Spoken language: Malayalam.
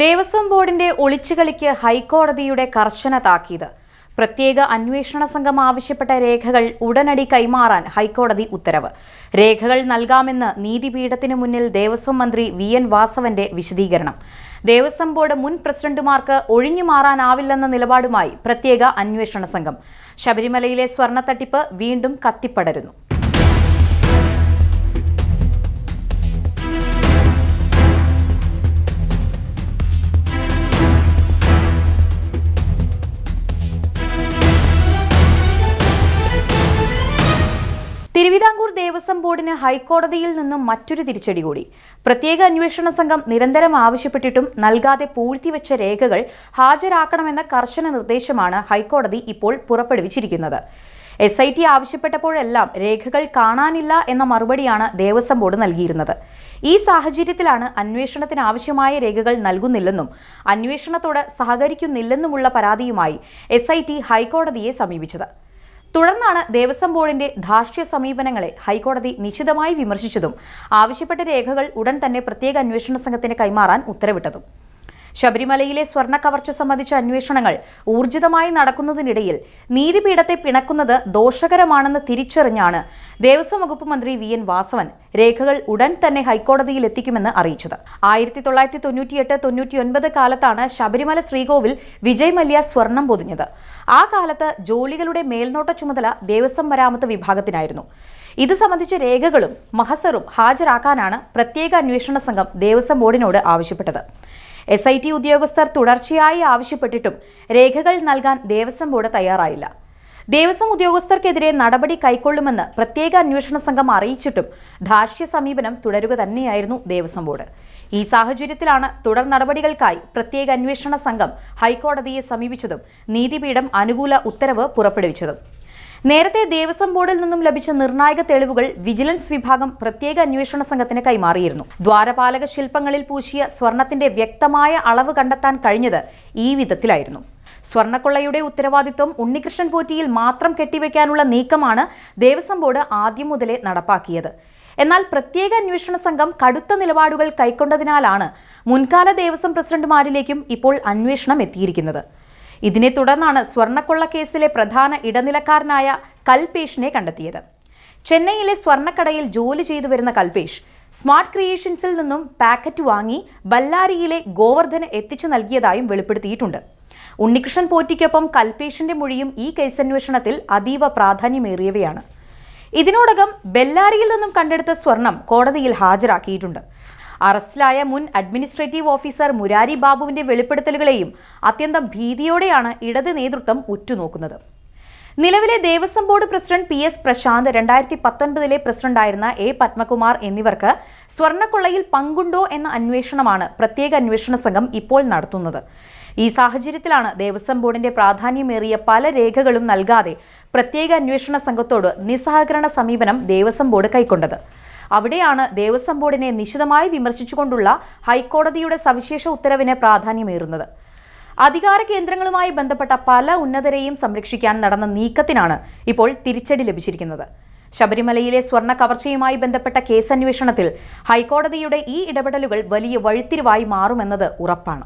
ദേവസ്വം ബോർഡിന്റെ ഒളിച്ചുകളിക്ക് ഹൈക്കോടതിയുടെ കർശന താക്കീത്. പ്രത്യേക അന്വേഷണ സംഘം ആവശ്യപ്പെട്ട രേഖകൾ ഉടനടി കൈമാറാൻ ഹൈക്കോടതി ഉത്തരവ്. രേഖകൾ നൽകാമെന്ന് നീതിപീഠത്തിന് മുന്നിൽ ദേവസ്വം മന്ത്രി വി. എൻ. വാസവന്റെ വിശദീകരണം. ദേവസ്വം ബോർഡ് മുൻ പ്രസിഡന്റുമാർക്ക് ഒഴിഞ്ഞു മാറാനാവില്ലെന്ന നിലപാടുമായി പ്രത്യേക അന്വേഷണ സംഘം. ശബരിമലയിലെ സ്വർണ തട്ടിപ്പ് വീണ്ടും കത്തിപ്പടരുന്നു. തിരുവിതാംകൂർ ദേവസ്വം ബോർഡിന് ഹൈക്കോടതിയിൽ നിന്നും മറ്റൊരു തിരിച്ചടി കൂടി. പ്രത്യേക അന്വേഷണ സംഘം നിരന്തരം ആവശ്യപ്പെട്ടിട്ടും നൽകാതെ പൂഴ്ത്തിവെച്ച രേഖകൾ ഹാജരാക്കണമെന്ന കർശന നിർദ്ദേശമാണ് ഹൈക്കോടതി ഇപ്പോൾ പുറപ്പെടുവിച്ചിരിക്കുന്നത്. എസ് ഐ ടി ആവശ്യപ്പെട്ടപ്പോഴെല്ലാം രേഖകൾ കാണാനില്ല എന്ന മറുപടിയാണ് ദേവസ്വം ബോർഡ് നൽകിയിരുന്നത്. ഈ സാഹചര്യത്തിലാണ് അന്വേഷണത്തിന് ആവശ്യമായ രേഖകൾ നൽകുന്നില്ലെന്നും അന്വേഷണത്തോട് സഹകരിക്കുന്നില്ലെന്നുമുള്ള പരാതിയുമായി എസ് ഹൈക്കോടതിയെ സമീപിച്ചത്. തുടർന്നാണ് ദേവസ്വം ബോർഡിന്റെ ധാർഷ്ട്യ സമീപനങ്ങളെ ഹൈക്കോടതി നിശിതമായി വിമർശിച്ചതും ആവശ്യപ്പെട്ട രേഖകൾ ഉടൻ തന്നെ പ്രത്യേക അന്വേഷണ സംഘത്തിന് കൈമാറാൻ ഉത്തരവിട്ടതും. ശബരിമലയിലെ സ്വർണ കവർച്ച സംബന്ധിച്ച അന്വേഷണങ്ങൾ ഊർജിതമായി നടക്കുന്നതിനിടയിൽ നീതിപീഠത്തെ പിണക്കുന്നത് ദോഷകരമാണെന്ന് തിരിച്ചറിഞ്ഞാണ് ദേവസ്വം വകുപ്പ് മന്ത്രി വി എൻ വാസവൻ രേഖകൾ ഉടൻ തന്നെ ഹൈക്കോടതിയിൽ എത്തിക്കുമെന്ന് അറിയിച്ചത്. ആയിരത്തി തൊള്ളായിരത്തി തൊണ്ണൂറ്റിയെട്ട് തൊണ്ണൂറ്റിയൊൻപത് കാലത്താണ് ശബരിമല ശ്രീകോവിൽ വിജയ് മല്യ സ്വർണം പൊതിഞ്ഞത്. ആ കാലത്ത് ജോലികളുടെ മേൽനോട്ട ചുമതല ദേവസ്വം മരാമത്ത് വിഭാഗത്തിനായിരുന്നു. ഇത് സംബന്ധിച്ച രേഖകളും മഹസറും ഹാജരാക്കാനാണ് പ്രത്യേക അന്വേഷണ സംഘം ദേവസ്വം ബോർഡിനോട് ആവശ്യപ്പെട്ടത്. എസ് ഐ ടി ഉദ്യോഗസ്ഥർ തുടർച്ചയായി ആവശ്യപ്പെട്ടിട്ടും രേഖകൾ നൽകാൻ ദേവസ്വം ബോർഡ് തയ്യാറായില്ല. ദേവസ്വം ഉദ്യോഗസ്ഥർക്കെതിരെ നടപടി കൈക്കൊള്ളുമെന്ന് പ്രത്യേക അന്വേഷണ സംഘം അറിയിച്ചിട്ടും ധാർഷ്ട്യ സമീപനം തുടരുക തന്നെയായിരുന്നു ദേവസ്വം ബോർഡ്. ഈ സാഹചര്യത്തിലാണ് തുടർ നടപടികൾക്കായി പ്രത്യേക അന്വേഷണ സംഘം ഹൈക്കോടതിയെ സമീപിച്ചതും നീതിപീഠം അനുകൂല ഉത്തരവ് പുറപ്പെടുവിച്ചതും. നേരത്തെ ദേവസ്വം ബോർഡിൽ നിന്നും ലഭിച്ച നിർണായക തെളിവുകൾ വിജിലൻസ് വിഭാഗം പ്രത്യേക അന്വേഷണ സംഘത്തിന് കൈമാറിയിരുന്നു. ദ്വാരപാലക ശില്പങ്ങളിൽ പൂശിയ സ്വർണത്തിന്റെ വ്യക്തമായ അളവ് കണ്ടെത്താൻ കഴിഞ്ഞത് ഈ വിധത്തിലായിരുന്നു. സ്വർണക്കൊള്ളയുടെ ഉത്തരവാദിത്വം ഉണ്ണികൃഷ്ണൻ പോറ്റിയിൽ മാത്രം കെട്ടിവെക്കാനുള്ള നീക്കമാണ് ദേവസ്വം ബോർഡ് ആദ്യം മുതലേ നടപ്പാക്കിയത്. എന്നാൽ പ്രത്യേക അന്വേഷണ സംഘം കടുത്ത നിലപാടുകൾ കൈക്കൊണ്ടതിനാലാണ് മുൻകാല ദേവസ്വം പ്രസിഡന്റുമാരിലേക്കും ഇപ്പോൾ അന്വേഷണം എത്തിയിരിക്കുന്നത്. ഇതിനെ തുടർന്നാണ് സ്വർണക്കൊള്ള കേസിലെ പ്രധാന ഇടനിലക്കാരനായ കൽപേഷിനെ കണ്ടെത്തിയത്. ചെന്നൈയിലെ സ്വർണക്കടയിൽ ജോലി ചെയ്തു വരുന്ന കൽപേഷ് സ്മാർട്ട് ക്രിയേഷൻസിൽ നിന്നും പാക്കറ്റ് വാങ്ങി ബല്ലാരിയിലെ ഗോവർദ്ധന് എത്തിച്ചു നൽകിയതായും വെളിപ്പെടുത്തിയിട്ടുണ്ട്. ഉണ്ണികൃഷ്ണൻ പോറ്റിക്കൊപ്പം കൽപേഷിന്റെ മൊഴിയും ഈ കേസന്വേഷണത്തിൽ അതീവ പ്രാധാന്യമേറിയവയാണ്. ഇതിനോടകം ബെല്ലാരിയിൽ നിന്നും കണ്ടെടുത്ത സ്വർണം കോടതിയിൽ ഹാജരാക്കിയിട്ടുണ്ട്. അറസ്റ്റിലായ മുൻ അഡ്മിനിസ്ട്രേറ്റീവ് ഓഫീസർ മുരാരി ബാബുവിന്റെ വെളിപ്പെടുത്തലുകളെയും അത്യന്തം ഭീതിയോടെയാണ് ഇടത് നേതൃത്വം ഉറ്റുനോക്കുന്നത്. നിലവിലെ Devaswom board president P S Prashanth രണ്ടായിരത്തി പത്തൊൻപതിലെ പ്രസിഡന്റായിരുന്ന എ പത്മകുമാർ എന്നിവർക്ക് സ്വർണക്കൊള്ളയിൽ പങ്കുണ്ടോ എന്ന അന്വേഷണമാണ് പ്രത്യേക അന്വേഷണ സംഘം ഇപ്പോൾ നടത്തുന്നത്. ഈ സാഹചര്യത്തിലാണ് ദേവസ്വം ബോർഡിന്റെ പ്രാധാന്യമേറിയ പല രേഖകളും നൽകാതെ പ്രത്യേക അന്വേഷണ സംഘത്തോട് നിസ്സഹകരണ സമീപനം ദേവസ്വം ബോർഡ് കൈക്കൊണ്ടത്. അവിടെയാണ് ദേവസ്വം ബോർഡിനെ നിശിതമായി വിമർശിച്ചുകൊണ്ടുള്ള ഹൈക്കോടതിയുടെ സവിശേഷ ഉത്തരവിന് പ്രാധാന്യമേറുന്നത്. അധികാര കേന്ദ്രങ്ങളുമായി ബന്ധപ്പെട്ട പല ഉന്നതരെയും സംരക്ഷിക്കാൻ നടന്ന നീക്കത്തിനാണ് ഇപ്പോൾ തിരിച്ചടി ലഭിച്ചിരിക്കുന്നത്. ശബരിമലയിലെ സ്വർണ കവർച്ചയുമായി ബന്ധപ്പെട്ട കേസന്വേഷണത്തിൽ ഹൈക്കോടതിയുടെ ഈ ഇടപെടലുകൾ വലിയ വഴിത്തിരിവായി മാറുമെന്നത് ഉറപ്പാണ്.